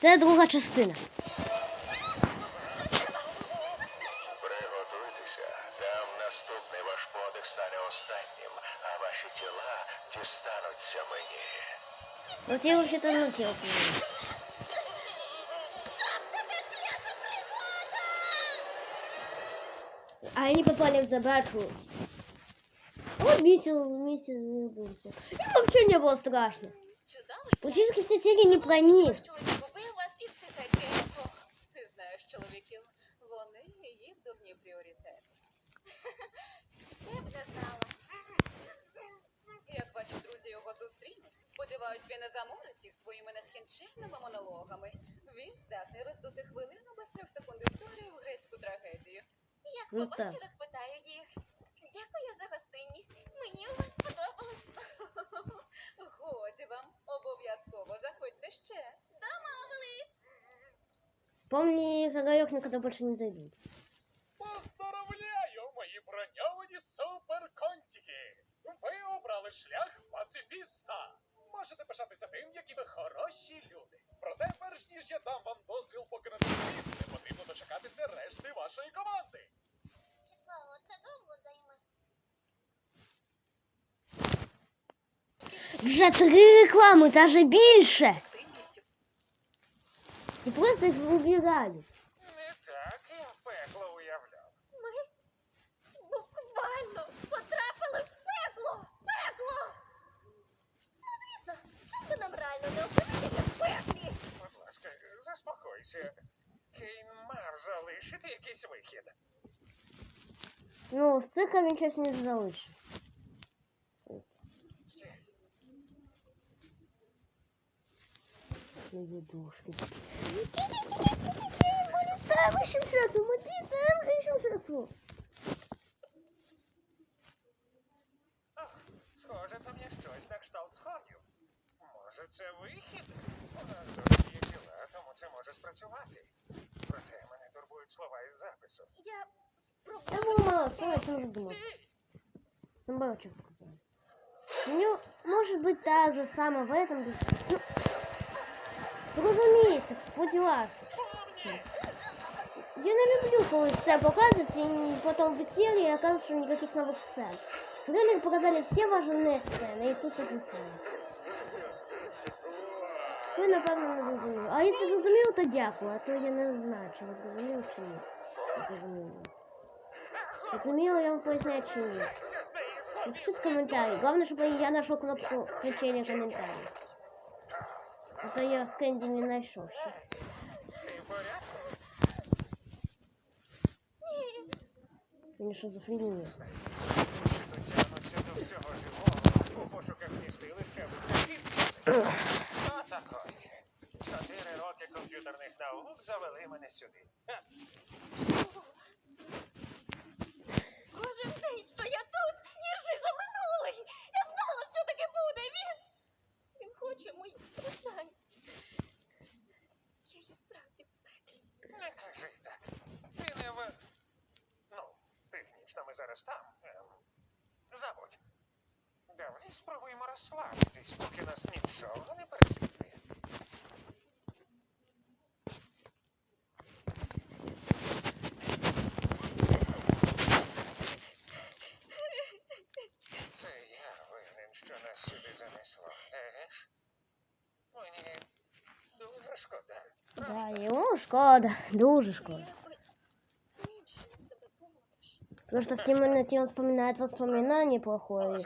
Це друга частина. Приготуйтеся, там наступний ваш подих стане останнім, а ваші тіла дістануться мені. Вот я вообще-то научил. А они попали в забачку. Вот весело вместе вернулся. Им вообще не было страшно. Чудовий Практически все серии не про них. Б не знала. Як ваші друзі його зустрінуть, сподіваюсь, він не заморить їх своїми нескінченними монологами. Він здатний роздути хвилину без трьох секунд історії в грецьку трагедію. Як Ну побачу, так. розпитаю їх. Дякую за гостинність. Мені у вас сподобалось. Годі вам, обов'язково заходьте ще. Домовились. Помни, Загорек никогда больше не зайдут. Вже три реклами, даже більше. І просто їх убирали. Не так я пекло уявляв. Ми буквально потрапили в пекло! Пекло! Аліса, чому нам реально не опинитися в пеклі? Будь ласка, заспокойся. Кейн мав залишити якийсь вихід. Ну, з цих він щось не залишив. Мої душки. Ми літаємо шимшету, ми літаємо шимшету. О, схоже, там є щось на кшталт сходів. Може, це вихід? У нас тут є тіла, тому це може спрацювати. Проте мене турбують слова із запису. Я Я пробую. думала, что я тоже думал. Наоборот, что сказал. Ну, может быть, так же самое в этом. без- Ну, разумеется, будь ласка. Я не люблю, коли все показують і потім в серії оказывается, що никаких новых сцен. В трейлері показали всі важні сцени, і тут такі самі. Ви, напевно, не зрозуміли. А якщо зрозуміли, то дякую, а то я не знаю, чи ви зрозуміли, чи ні. Не зрозуміли. Зрозуміло, я вам поясняю, чи ні. Напишіть коментарі. Главное, чтобы я нашел кнопку включения комментариев. А то я в скенді не знайшов ще. Ти в порядку? Він шизофренія. Дотягнуться до всього живого у пошуках містилища в Отакої. Чотири роки комп'ютерних наук завели мене сюди. Да, йому шкода, дуже шкода. Потому что в темноте он вспоминает воспоминания плохое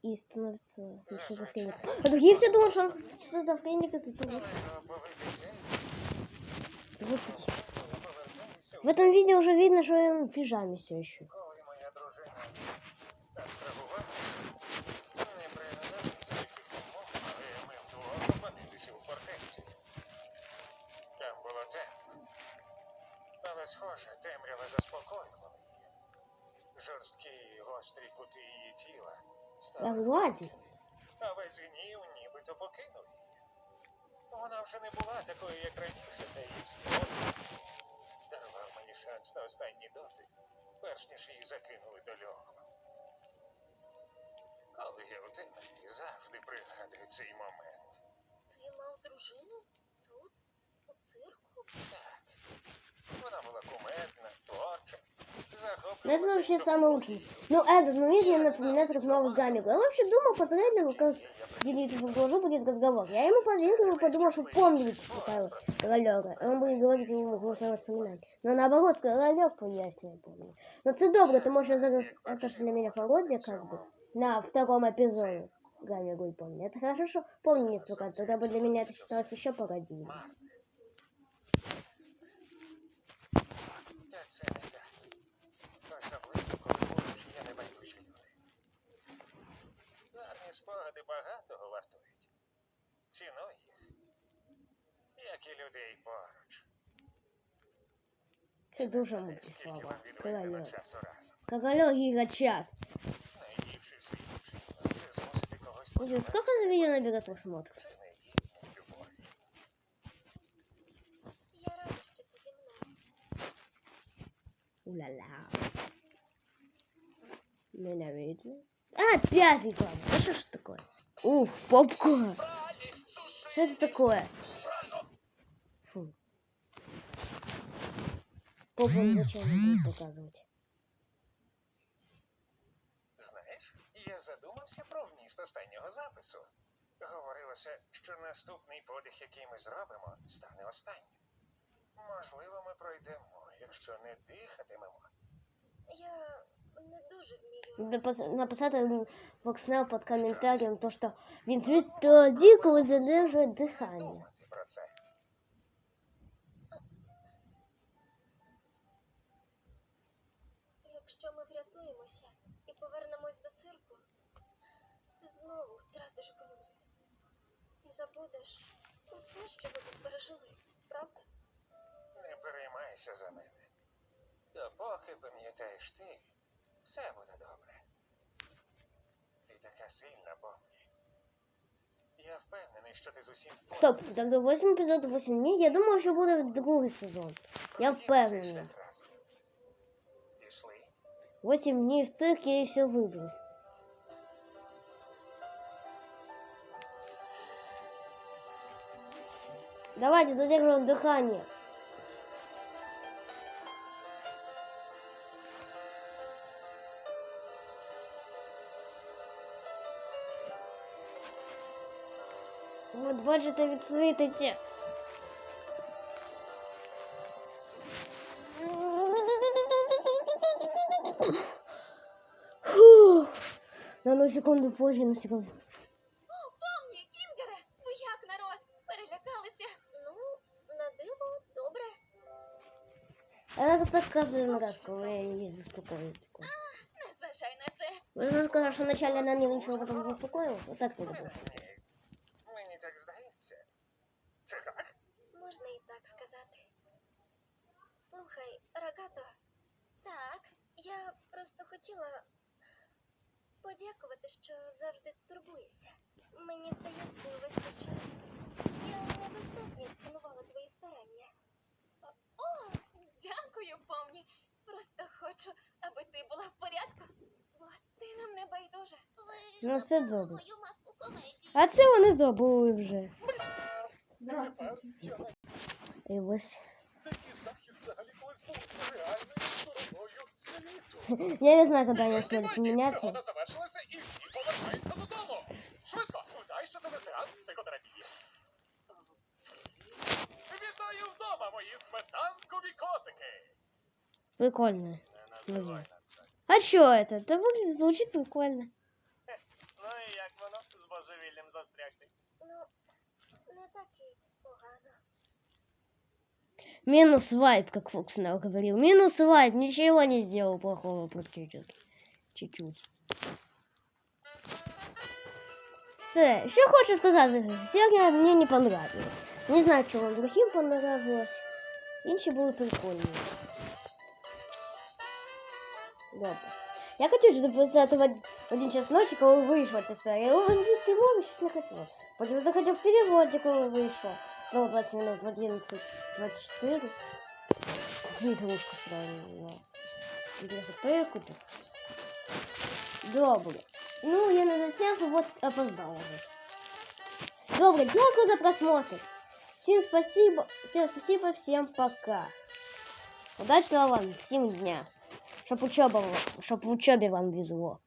и становится шизофреником. А другие все думают, что он шизофреник, это оповитися. Господи. В этом видео уже видно, что он в пижаме все еще. Її тіла Я стали глади. а гнів нібито покинув її. Вона вже не була такою, як раніше, та її спокій дарував мені шанс на останній дотик, перш ніж її закинули до льоху. Коли я у темряві, завжди пригадую цей момент. Ти мав дружину тут? У цирку? Так. Вона була кумедна, захоплювалася Ну, это вообще самый лучший. Ну, этот момент мне напоминает разговор с Гамику. Я вообще думал по трейлеру, как в глазу будет разговор. Я ему поверил и подумал, что помнит такая Королева. Он будет говорить ему голосно воспоминать. Но наоборот, Королев поясняє помню. Ну це добре, тому що зараз это ж для меня пародия как бы на втором эпизоде. Ганя Гуль помню. Это хорошо, что помню несколько. Тогда бы для меня это считалось еще пародией. спогади багатого вартують. Цінуй їх, як і людей поруч. Це дуже мудрі Скільки слова. вам відведено Королева. часу разом? Королев гигачат. Найгірший в світі вчинок – це змусити когось Слушай, починати сколько на видео наберет просмотров? Це не гідність любові. Я рада, що ти зі мною. Уля-ля. Ненавижу. А, пятый класс. Да что ж такое? Ух, попкорн. Что это такое? Фу. Попкорн зачем мне будет показывать? Знаєш, я задумався про вміст останнього запису. Говорилося, що наступний подих, який ми зробимо, стане останнім. Можливо, ми пройдемо, якщо не дихатимемо. Я не дуже вмію. Напис- Написать Фокснел под комментарием то, что Винс то дико задерживает дыхание. Думати. Якщо ми врятуємося і повернемось до цирку, ти знову втратиш глузд. І забудеш усе, що ви тут пережили, правда? Не переймайся за мене. Допоки пам'ятаєш ти, все буде добре. Ти така сильна, Бомбі. Я впевнений, що ти з усім Стоп, впораєшся. тогда 8 эпизодов 8 дней. Я думаю, что будет другой сезон. Я Ходімо цей впевнена. шлях разом. Пішли. 8 дней в цирке и все выброс. Давайте задерживаем дыхание. Вот бачите, відсвітиться. Фух. На одну секунду позже, на секунду. Помні, Кінгере! Ну як народ? Перелякалися? Ну, на диво, добре. Она как так каждый раз, когда я не заспокоюсь. Не зважай на це. Можно сказать, что вначале она нервничала, потом заспокоилась. Вот так было. Так сказати. Слухай, Рогато. Так, я просто хотіла подякувати, що завжди турбуєшся. Мені здається, весь час я недостатньо цінувала твої старання. О, дякую, помні. Просто хочу, аби ти була в порядку. Бо ти нам не байдужа. Ну, це добре. Мою маску комедії. А це вони забули вже. І ось. Я не знаю, когда они успели поменяться. Пригода завершилася і всі повертаються додому. Швидко, удай, що тебе сеанс психотерапії. Вітаю вдома, мої сметанкові котики. Прикольно. Не називай називай нас так. А что это? Да выглядит, звучит прикольно. Ну і як воно з божевіллям застрягти? Минус вайп, как Фокснел говорил. Минус вайп, ничего не сделал плохого практически. Чуть-чуть. Все, что хочу сказать, серия мне не понравилась. Не знаю, что вам другим понравилось. Інші були прикольні. Добре. Я хотів записати в од- в один час ночі, коли вийшла ця серія. Але в англійській мові щось не хотілося. Потім захотів в переводі, коли вийшла. Знову 20 минут в 11.24. Какие игрушку странные. Интересно, кто ее купил? Добре. Ну, я не засняв, вот опоздала вже. Добре, дякую за просмотр. Всем спасибо, всем спасибо, всем пока. Удачного вам всем дня. Чтоб учеба, чтоб в учебе вам везло.